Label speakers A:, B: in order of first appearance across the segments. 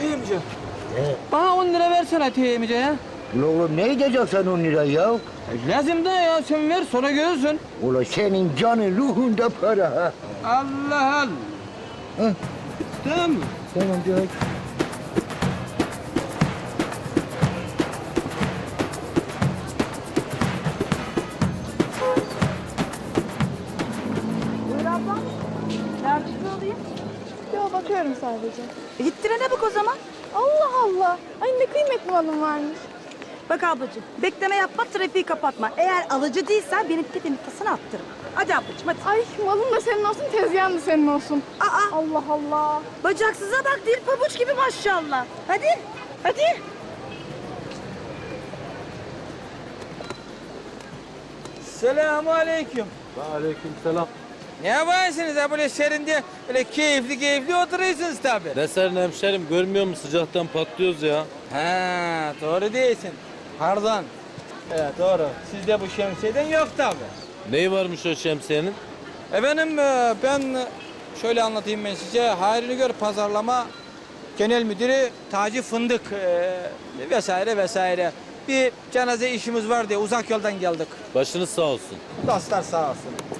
A: Teyimci.
B: He.
A: Bana 10 lira versene teyimci ya.
B: Ula oğlum ne edeceksin on lirayı ya?
A: E, Lazım da ya sen ver sonra görürsün.
B: Ula senin canın ruhunda para ha.
A: Allah Allah.
B: Hı.
A: Tamam mı?
B: Tamam diyor.
C: Buyur ablam. Yardımcı olayım.
D: Yo bakıyorum sadece.
C: Git trene bak o zaman.
D: Allah Allah. Ay ne kıymetli malım varmış.
C: Bak ablacığım, bekleme yapma, trafiği kapatma. Eğer alıcı değilsen benim tepenin tasını attırma. Hadi ablacığım hadi.
D: Ay malın da senin olsun, tezgahın da senin olsun.
C: Aa,
D: Allah Allah.
C: bacaksıza bak değil pabuç gibi maşallah. Hadi, hadi.
A: Selamun aleyküm.
E: Aleyküm selam.
A: Ne yapıyorsunuz ha böyle serinde böyle keyifli keyifli oturuyorsunuz tabi.
E: Ne serin hemşerim görmüyor musun sıcaktan patlıyoruz ya.
A: Ha doğru değilsin. Pardon. Evet doğru. Sizde bu şemsiyeden yok tabi.
E: Neyi varmış o şemsiyenin?
A: Efendim e, ben e, şöyle anlatayım ben size. Hayrını Gör Pazarlama Genel Müdürü Taci Fındık e, vesaire vesaire. Bir cenaze işimiz var diye uzak yoldan geldik.
E: Başınız sağ olsun.
A: Dostlar sağ olsun.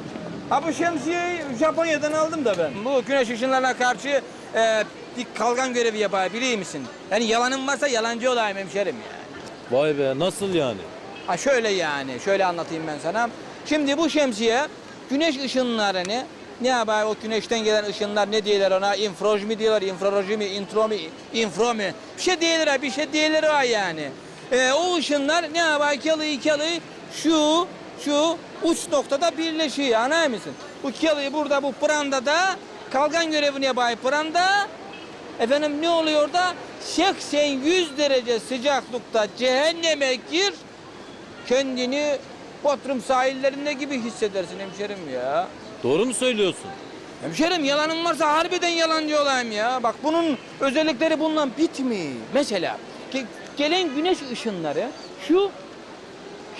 A: Ha bu şemsiyeyi Japonya'dan aldım da ben. Bu güneş ışınlarına karşı e, bir kalkan görevi yapar biliyor musun? Yani yalanım varsa yalancı olayım hemşerim yani.
E: Vay be nasıl yani?
A: Ha şöyle yani, şöyle anlatayım ben sana. Şimdi bu şemsiye güneş ışınlarını ne yapar o güneşten gelen ışınlar ne diyorlar ona? İnfroj mi diyorlar, infraroj mi, intro mu, infro mu? Bir şey diyorlar ha, bir şey diyorlar var yani. Ee, o ışınlar ne yapar? Kalıyı kalıyı şu, şu uç noktada birleşiyor anlar mısın? Bu kalıyı burada bu prandada kalkan görevini yapar pranda. Efendim ne oluyor da 80-100 derece sıcaklıkta cehenneme gir kendini Bodrum sahillerinde gibi hissedersin hemşerim ya.
E: Doğru mu söylüyorsun?
A: Hemşerim yalanın varsa harbiden yalancı olayım ya. Bak bunun özellikleri bundan bitmiyor. Mesela ge- gelen güneş ışınları şu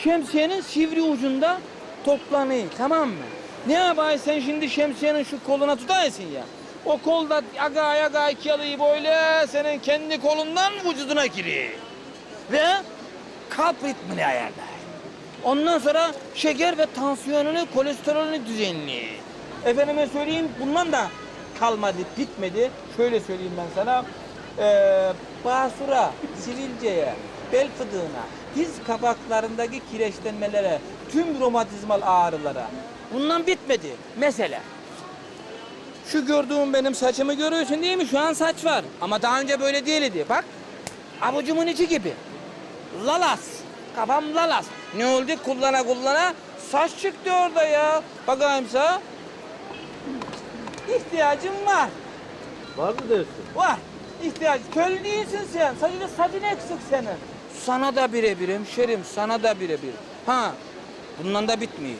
A: şemsiyenin sivri ucunda toplanıyor tamam mı? Ne yapayım sen şimdi şemsiyenin şu koluna tutarsın ya. O kolda aga aga yalıyı böyle senin kendi kolundan vücuduna giriyor. Ve kalp ritmini ayarlar. Ondan sonra şeker ve tansiyonunu, kolesterolünü düzenli. Efendime söyleyeyim bundan da kalmadı, bitmedi. Şöyle söyleyeyim ben sana. Ee, basura, sivilceye, bel fıdığına, diz kapaklarındaki kireçlenmelere, tüm romatizmal ağrılara. Bundan bitmedi. Mesela şu gördüğün benim saçımı görüyorsun değil mi? Şu an saç var. Ama daha önce böyle değildi. Bak avucumun içi gibi. Lalas. Kafam lalas. Ne oldu kullana kullana saç çıktı orada ya. Bakayım sana. İhtiyacım var.
E: Var mı dersin?
A: Var. İhtiyaç. Köylü değilsin sen. Sadece saçın eksik senin. Sana da birebir hemşerim. Sana da birebir. Ha. Bundan da bitmiyor.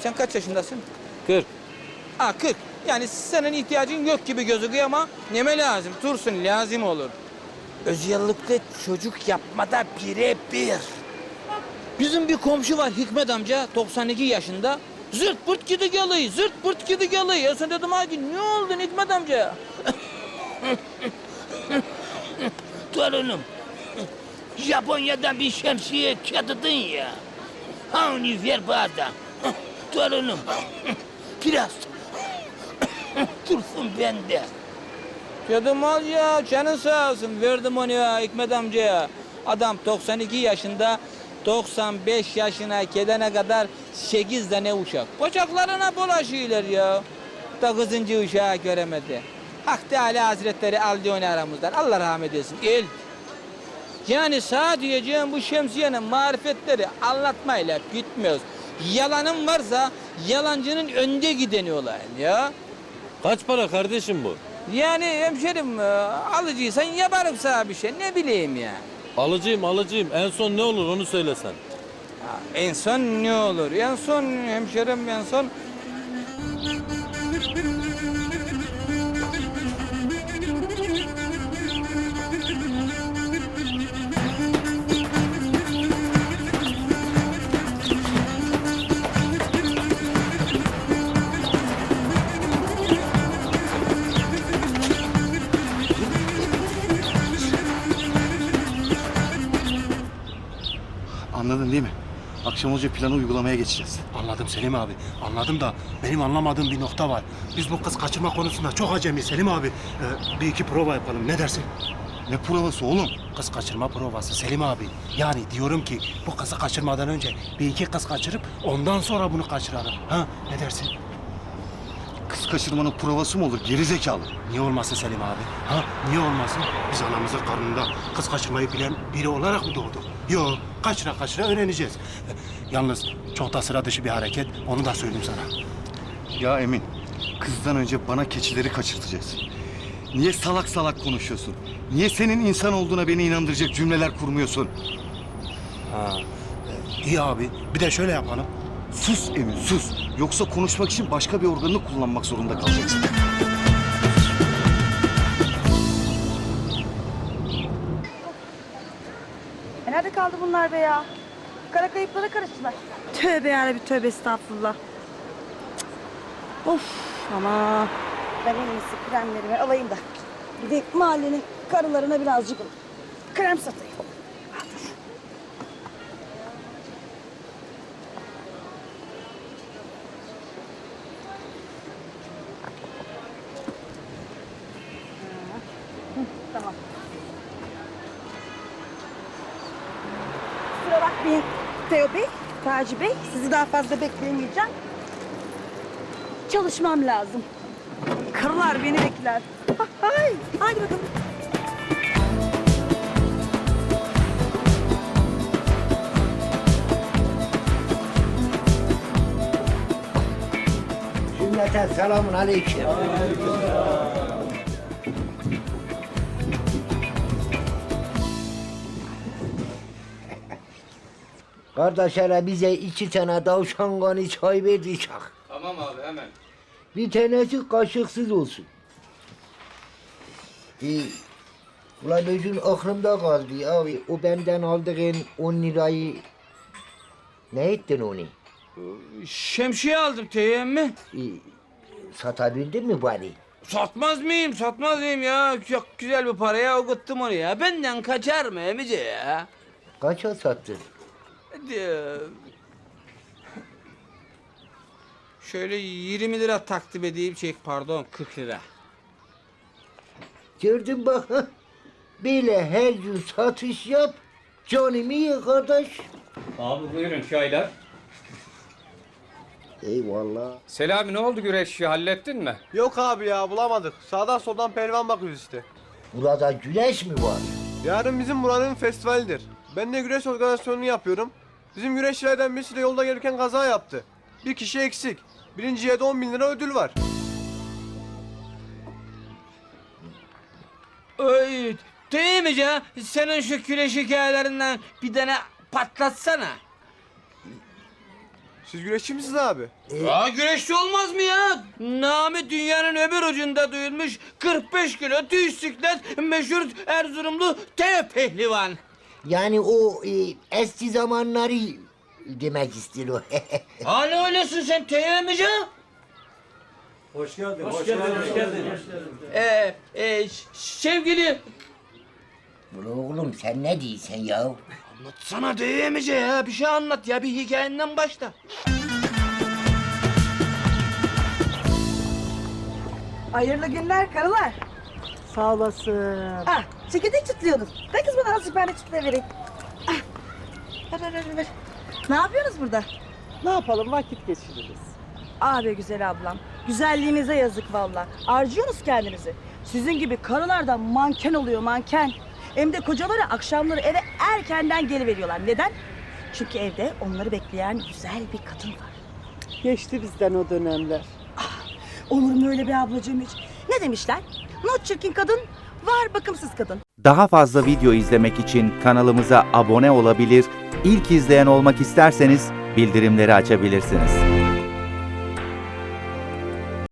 A: Sen kaç yaşındasın?
E: 40.
A: Ha 40. Yani senin ihtiyacın yok gibi gözüküyor ama neme lazım? Tursun lazım olur. Özellikle çocuk yapmada birebir. Bizim bir komşu var Hikmet amca 92 yaşında. Zırt pırt gidi geliyor, zırt pırt gidi geliyor. Ya sen dedim abi ne oldu Hikmet amca? Torunum, Japonya'dan bir şemsiye çatıdın ya. Ha onu ver bana. Torunum, biraz dursun bende. Dedim al ya canın sağ olsun verdim onu ya Hikmet amcaya. Adam 92 yaşında 95 yaşına gelene kadar 8 tane uşak. Bacaklarına bulaşıyorlar ya. Dokuzuncu uşağı göremedi. Hak Teala Hazretleri aldı onu aramızdan. Allah rahmet eylesin. El. Yani sağ diyeceğim bu şemsiyenin marifetleri anlatmayla bitmiyor. Yalanım varsa yalancının önde gideni olayım ya.
E: Kaç para kardeşim bu?
A: Yani hemşerim e, alıcıysan yaparım sana bir şey ne bileyim ya.
E: Alıcıyım alıcıyım. En son ne olur onu söylesen.
A: En son ne olur? En son hemşerim en son
F: Akşam olunca planı uygulamaya geçeceğiz.
G: Anladım Selim abi. Anladım da benim anlamadığım bir nokta var. Biz bu kız kaçırma konusunda çok acemi Selim abi. Ee, bir iki prova yapalım. Ne dersin?
F: Ne provası oğlum?
G: Kız kaçırma provası Selim abi. Yani diyorum ki bu kızı kaçırmadan önce bir iki kız kaçırıp ondan sonra bunu kaçıralım. Ha ne dersin?
F: Kız kaçırmanın provası mı olur geri zekalı?
G: Niye olmasın Selim abi? Ha niye olmasın? Biz anamızın karnında kız kaçırmayı bilen biri olarak mı doğduk? Yok kaçıra kaçıra öğreneceğiz. Yalnız çok da sıra dışı bir hareket. Onu da söyleyeyim sana.
F: Ya Emin, kızdan önce bana keçileri kaçırtacaksın. Niye salak salak konuşuyorsun? Niye senin insan olduğuna beni inandıracak cümleler kurmuyorsun?
G: Ha, e, iyi abi. Bir de şöyle yapalım.
F: Sus Emin sus. Yoksa konuşmak için başka bir organını kullanmak zorunda kalacaksın.
C: E nerede kaldı bunlar be ya? Kara kayıplara karıştılar. Tövbe yarabbim tövbe estağfurullah. Cık. Of ama ben en iyisi kremlerimi alayım da. Bir de mahallenin karılarına birazcık krem satayım. Bakmayın Teo Bey, Taci Bey. Sizi daha fazla bekleyemeyeceğim. Çalışmam lazım. Karılar beni bekler. Hay, hadi bakalım.
B: Cümleten selamun aleyküm. Kardeşlere bize iki tane tavşan kanı çay verdi çak.
A: Tamam abi hemen.
B: Bir tanesi kaşıksız olsun. Ee, ulan özün aklımda kaldı abi. O benden aldığın 10 lirayı ne ettin onu?
A: Şemsiye aldım Teyze emmi.
B: Ee, satabildin mi bari?
A: Satmaz mıyım? Satmaz mıyım ya? Çok güzel bir paraya okuttum onu ya. Benden kaçar mı emice ya?
B: Kaça sattın?
A: Hadi. Şöyle 20 lira takdim edeyim çek pardon 40 lira.
B: Gördün bak ha. Böyle her gün satış yap. Canımı ye kardeş.
H: Abi buyurun çaylar.
B: Eyvallah.
H: Selami ne oldu güreşi hallettin mi?
I: Yok abi ya bulamadık. Sağdan soldan pehlivan bakıyoruz işte.
B: Burada güneş mi var?
I: Yarın bizim buranın festivalidir. Ben de güreş organizasyonunu yapıyorum. Bizim güreşçilerden birisi de yolda gelirken kaza yaptı. Bir kişi eksik. Birinciye de 10 bin lira ödül var.
A: Ay, değil mi ya? Senin şu güreş hikayelerinden bir tane patlatsana.
I: Siz güreşçi misiniz abi?
A: Aa güreşçi olmaz mı ya? Nami dünyanın öbür ucunda duyulmuş 45 kilo tüy siklet meşhur Erzurumlu Teo Pehlivan.
B: Yani o e, eski zamanları demek istiyor.
A: Hala öylesin sen Teo emice?
E: Hoş geldin, hoş geldin, hoş geldin.
A: Ee, e, ş- sevgili...
B: Ulan oğlum sen ne diyorsun ya?
A: Anlatsana Teo emice ya. Bir şey anlat ya. Bir hikayenden başla.
C: Hayırlı günler karılar.
J: Sağ olasın.
C: Ah, çekirdek çıtlıyorsunuz. Ver kız bana azıcık ben de çıtlığı vereyim. Ah, ver, ver, ver, ver. Ne yapıyorsunuz burada?
J: Ne yapalım vakit geçiririz.
C: Abi güzel ablam. Güzelliğinize yazık valla. Harcıyorsunuz kendinizi. Sizin gibi karılardan manken oluyor manken. Hem de kocaları akşamları eve erkenden geri veriyorlar. Neden? Çünkü evde onları bekleyen güzel bir kadın var.
J: Geçti bizden o dönemler.
C: Olur mu öyle bir ablacığım hiç? Ne demişler? Not çirkin kadın, var bakımsız kadın.
K: Daha fazla video izlemek için kanalımıza abone olabilir, ilk izleyen olmak isterseniz bildirimleri açabilirsiniz.